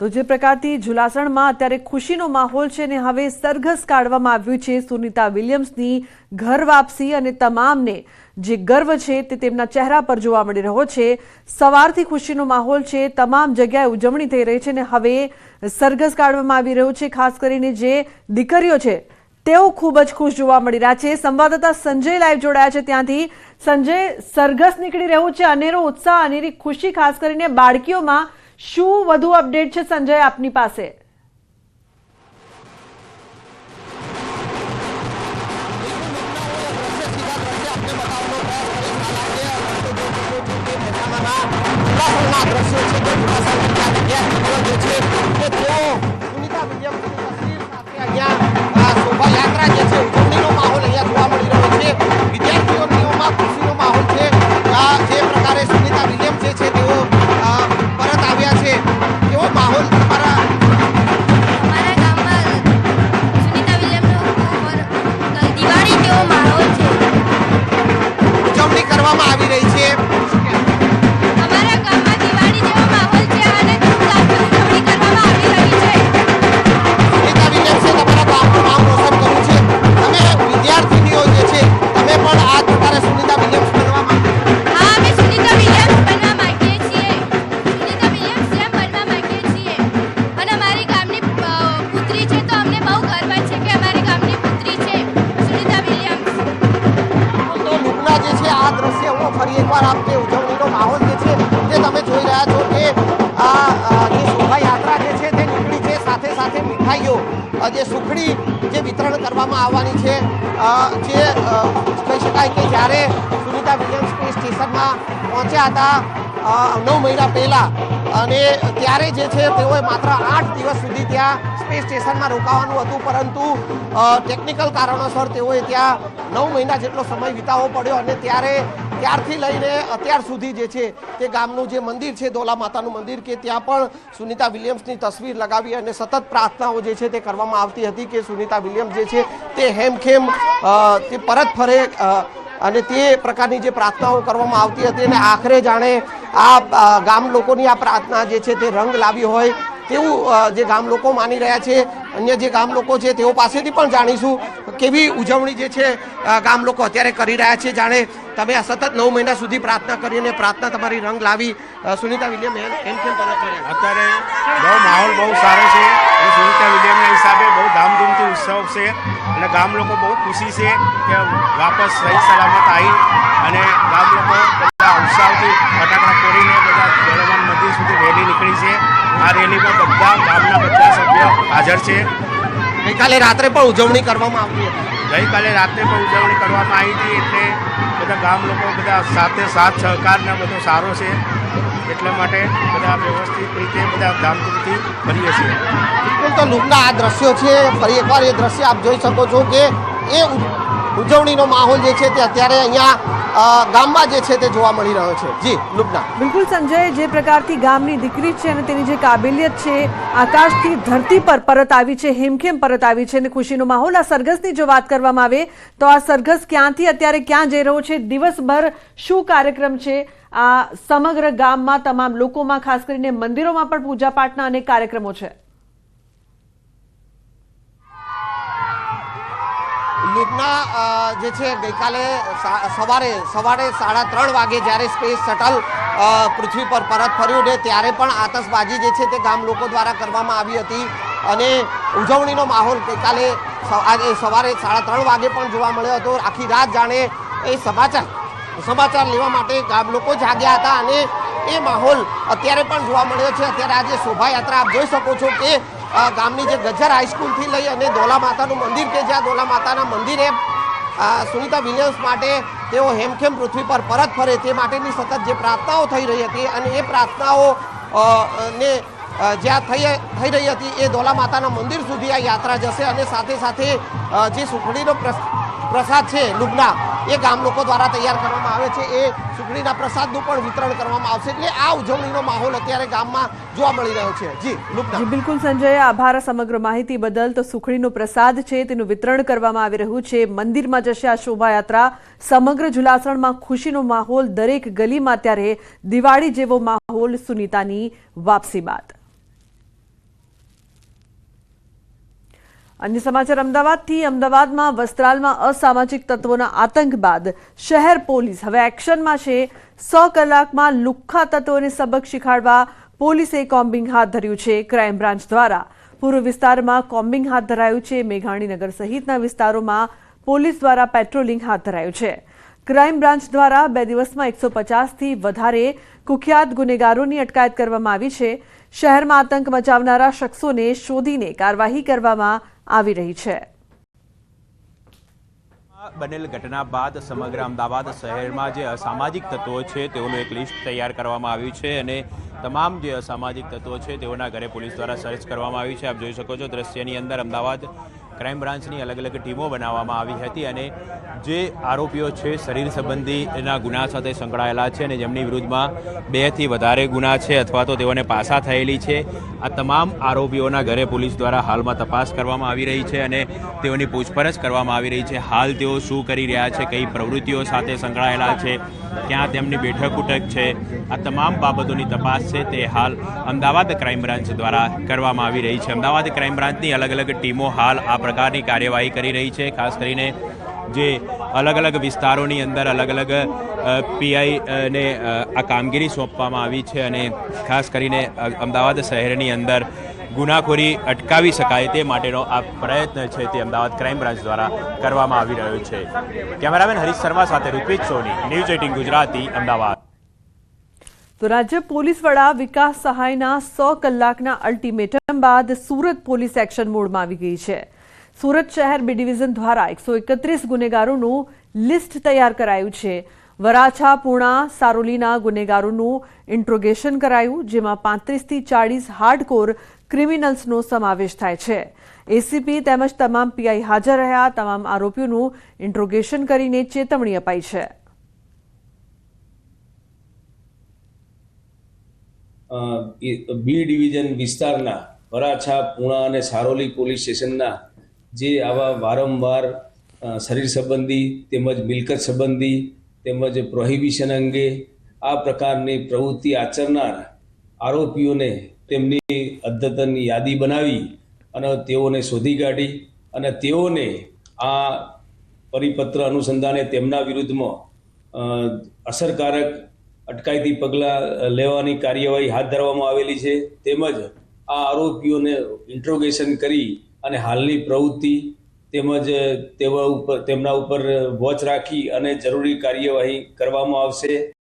તો જે પ્રકારથી ઝુલાસણમાં અત્યારે ખુશીનો માહોલ છે ને હવે સરઘસ કાઢવામાં આવ્યું છે, સુનિતા વિલિયમ્સની ઘર વાપસી અને તમામને જે ગર્વ છે તે તેમના ચહેરા પર જોવા મળી રહ્યો છે. સવારથી ખુશીનો માહોલ છે, તમામ જગ્યાએ ઉજવણી થઈ રહી છે ને હવે સરઘસ કાઢવામાં આવી રહ્યું છે, ખાસ કરીને જે દીકરીઓ છે, તેઓ ખૂબ જ ખુશ જોવા મળી રહ્યા છે. સંવાદદાતા સંજય લાઈવ જોડાયા છે ત્યાંથી. સંજય, સરઘસ નીકળી રહ્યું છે, અનેરો ઉત્સાહ, અનેરી ખુશી, ખાસ કરીને બાળકીઓમાં શું વધુ અપડેટ છે સંજય આપની પાસે? ઉલ્લાસના જે સુખડી જે વિતરણ કરવામાં આવવાની છે જે કહી શકાય કે જ્યારે સુનિતા વિલિયમ્સ સ્પેસ સ્ટેશનમાં પહોંચ્યા હતા નવ મહિના પહેલાં, અને ત્યારે જે છે તેઓએ માત્ર આઠ દિવસ સુધી ત્યાં સ્પેસ સ્ટેશનમાં રોકાવાનું હતું, પરંતુ ટેકનિકલ કારણોસર તેઓએ ત્યાં નવ મહિના જેટલો સમય વિતાવવો પડ્યો, અને ત્યારે ત્યારથી લઈને અત્યાર સુધી જે છે તે ગામનું જે મંદિર છે, દોલા માતાનું મંદિર, કે ત્યાં પણ સુનિતા વિલિયમ્સની તસવીર લગાવી અને સતત પ્રાર્થનાઓ જે છે તે કરવામાં આવતી હતી કે સુનિતા વિલિયમ્સ જે છે તે હેમખેમ તે પરત ફરે અને તે પ્રકારની જે પ્રાર્થનાઓ કરવામાં આવતી હતી અને આખરે જાણે આ ગામ લોકોની આ પ્રાર્થના જે છે તે રંગ લાવી હોય તેવું જે ગામ લોકો માની રહ્યા છે. અન્ય જે ગામ લોકો છે, તેઓ પાસેથી પણ જાણીશું કેવી ઉજવણી જે છે ગામ લોકો અત્યારે કરી રહ્યા છે. જાણે તમે આ સતત નવ મહિના સુધી પ્રાર્થના કરીને પ્રાર્થના તમારી રંગ લાવી સુનિતા વિલિયમ એમ કેમ પરત ફર્યા અત્યારે બહુ માહોલ બહુ સારો છે. સુનિતા વિલિયમના હિસાબે બહુ ધામધૂમથી ઉત્સવ છે અને ગામ લોકો બહુ ખુશી છે કે વાપસ સહી સલામત આવી અને ગામ લોકો બધા ઉત્સાહથી ફટાકડા ફોડીને બધા દોલમાન મંદિર સુધી વહેલી નીકળી છે. આ રેલીમાં બધા ગામના બધા સભ્યો હાજર છે. ગઈકાલે રાત્રે પણ ઉજવણી કરવામાં આવી હતી. ગઈકાલે રાત્રે પણ ઉજવણી કરવામાં આવી હતી એટલે બધા ગામ લોકો બધા સાથે સાથ સહકારને બધો સારો છે. એટલા માટે બધા વ્યવસ્થિત રીતે બધા ધામધૂમથી કરીએ છીએ. બિલકુલ તો લુકના આ દ્રશ્યો છે. ફરી એકવાર એ દ્રશ્ય આપ જોઈ શકો છો કે એ ઉજવણીનો માહોલ જે છે તે અત્યારે અહીંયા ગામમાં જે છે તે જોવા મળી રહ્યો છે. જી લુકના બિલકુલ સંજય, જે પ્રકારથી ગામની દીકરી છે અને તેની જે કાબેલિયત છે, આકાશથી ધરતી પર પરત આવી છે, હેમખેમ પરત આવી છે અને ખુશીનો માહોલ આ સરઘસની જો વાત કરવામાં આવે, તો આ સરઘસ ક્યાંથી અત્યારે ક્યાં જઈ રહ્યો છે, દિવસભર શું કાર્યક્રમ છે, આ સમગ્ર ગામમાં તમામ લોકોમાં, ખાસ કરીને મંદિરોમાં પણ પૂજાપાઠના અનેક કાર્યક્રમો છે. લુકના અ, જે છે ગઈકાલે સવારે સવારે સાડા ત્રણ વાગે જ્યારે સ્પેસ શટલ પૃથ્વી પર પરત ફર્યું ને ત્યારે પણ આતશબાજી જે છે તે ગામ લોકો દ્વારા કરવામાં આવી હતી. અને ઉજવણીનો માહોલ ગઈકાલે આજે સવારે સાડા ત્રણ વાગે પણ જોવા મળ્યો હતો. આખી રાત જાણે એ સમાચાર સમાચાર લેવા માટે ગામ લોકો જાગ્યા હતા અને એ માહોલ અત્યારે પણ જોવા મળ્યો છે. અત્યારે આજે શોભાયાત્રા આપ જોઈ શકો છો કે ગામની જે ગજર હાઈસ્કૂલથી લઈ અને દોલા માતાનું મંદિર કે જ્યાં દોલા માતાના મંદિરે સુનિતા વિલિયમ્સ માટે તેઓ હેમખેમ પૃથ્વી પર પરત ફરે તે માટેની સતત જે પ્રાર્થનાઓ થઈ રહી હતી અને એ પ્રાર્થનાઓ ને જ્યાં થઈ થઈ રહી હતી એ દોલા માતાના મંદિર સુધી આ યાત્રા જશે અને સાથે સાથે જે સુખડીનો પ્રસ- પ્રસાદ છે લુગના એ ગામ લોકો દ્વારા તૈયાર કરવામાં આવે છે. એ સુખડીના પ્રસાદનું પણ વિતરણ કરવામાં આવશે. એટલે આ ઉજવણીનો માહોલ અત્યારે ગામમાં જોવા મળી રહ્યો છે. જી લુગના જી, બિલકુલ, સંજય. આભાર સમગ્ર માહિતી બદલ. તો સુખડીનો પ્રસાદ છે, તેનું વિતરણ કરવામાં આવી રહ્યું છે. મંદિરમાં જશે આ શોભાયાત્રા. સમગ્ર ઝુલાસણમાં ખુશીનો માહોલ દરેક ગલીમાં ત્યારે દિવાળી જેવો માહોલ સુનીતાની વાપસી બાદ. અન્ય સમાચાર અમદાવાદથી. અમદાવાદમાં વસ્ત્રાલમાં અસામાજિક તત્વોના આતંક બાદ શહેર પોલીસ હવે એક્શનમાં છે. સો કલાકમાં લુખ્ખા તત્વોને સબક શીખાડવા પોલીસે કોમ્બિંગ હાથ ધર્યું છે ક્રાઇમ બ્રાન્ચ દ્વારા. પૂર્વ વિસ્તારમાં કોમ્બિંગ હાથ ધરાયું છે. મેઘાણીનગર સહિતના વિસ્તારોમાં પોલીસ દ્વારા પેટ્રોલિંગ હાથ ધરાયું છે. ક્રાઇમ બ્રાન્ચ દ્વારા બે દિવસમાં એકસો પચાસથી વધારે કુખ્યાત ગુનેગારોની અટકાયત કરવામાં આવી છે. શહેરમાં આતંક મચાવનારા શખ્સોને શોધીને કાર્યવાહી કરવામાં આવી રહી છે. બનેલ ઘટના બાદ સમગ્ર અમદાવાદ શહેરમાં જે અસામાજિક તત્વો છે તેઓનું એક લિસ્ટ તૈયાર કરવામાં આવ્યું છે અને તમામ જે અસામાજિક તત્વો છે તેઓના ઘરે પોલીસ દ્વારા સર્ચ કરવામાં આવી છે. આપ જોઈ શકો છો દ્રશ્યની અંદર અમદાવાદ ક્રાઇમ બ્રાન્ચની અલગ અલગ ટીમો બનાવવામાં આવી હતી અને જે આરોપીઓ છે, શરીર સંબંધીના ગુના સાથે સંકળાયેલા છે અને જેમની વિરુદ્ધમાં બેથી વધારે ગુના છે અથવા તો તેઓને પાસા થયેલી છે. આ તમામ આરોપીઓના ઘરે પોલીસ દ્વારા હાલમાં તપાસ કરવામાં આવી રહી છે અને તેઓની પૂછપરછ કરવામાં આવી રહી છે. હાલ તેઓ શું કરી રહ્યા છે, કઈ પ્રવૃત્તિઓ સાથે સંકળાયેલા છે, ક્યાં તેમની બેઠક ઉઠક છે, આ તમામ બાબતોની તપાસ છે તે હાલ અમદાવાદ ક્રાઇમ બ્રાન્ચ દ્વારા કરવામાં આવી રહી છે. અમદાવાદ ક્રાઇમ બ્રાન્ચની અલગ અલગ ટીમો હાલ આ પ્રકારની કાર્યવાહી કરી રહી છે, ખાસ કરીને જે અલગ અલગ વિસ્તારોની અંદર અલગ અલગ પીઆઈને આ કામગીરી સોંપવામાં આવી છે અને ખાસ કરીને અમદાવાદ શહેરની અંદર ગુનાખોરી અટકાવી શકાય તે માટેનો આ પ્રયત્ન છે તે અમદાવાદ ક્રાઇમ બ્રાન્ચ દ્વારા કરવામાં આવી રહ્યો છે. કેમેરામેન હરીશ શર્મા સાથે ઋત્વિક સોની, ન્યૂઝ એટીન ગુજરાતી, અમદાવાદ. તો રાજ્ય પોલીસ વડા વિકાસ સહાયના સો કલાકના અલ્ટિમેટમ બાદ સુરત પોલીસ એક્શન મોડમાં આવી ગઈ છે. સુરત શહેર બી ડિવિઝન દ્વારા એકસો એકત્રીસ ગુનેગારોનું લિસ્ટ તૈયાર કરાયું છે. વરાછા, પૂણા, સારોલીના ગુનેગારોનું ઇન્ટ્રોગેશન કરાયું, જેમાં પાંત્રીસથી ચાળીસ હાર્ડકોર ક્રિમિનલ્સનો સમાવેશ થાય છે. એસીપી તેમજ તમામ પીઆઈ હાજર રહ્યા, તમામ આરોપીઓનું ઇન્ટ્રોગેશન કરીને ચેતવણી અપાઈ છે. બી ડિવિઝન વિસ્તારના વરાછા, પૂણા અને સારોલી પોલીસ સ્ટેશનના જે આવા વારંવાર શરીર સંબંધી તેમજ મિલકત સંબંધી તેમજ પ્રોહિબિશન અંગે આ પ્રકારની પ્રવૃત્તિ આચરનાર આરોપીઓને તેમની અદ્યતન યાદી બનાવી અને તેઓને શોધી કાઢી અને તેઓને આ પરિપત્ર અનુસંધાને તેમના વિરુદ્ધમાં અસરકારક અટકાયતી પગલાં લેવાની કાર્યવાહી હાથ ધરવામાં આવેલી છે. તેમજ આ આરોપીઓને ઇન્ટ્રોગેશન કરી અને હાલની પ્રવૃત્તિ તેમજ તેવા ઉપર, તેમના ઉપર વોચ રાખી અને જરૂરી કાર્યવાહી કરવામાં આવશે.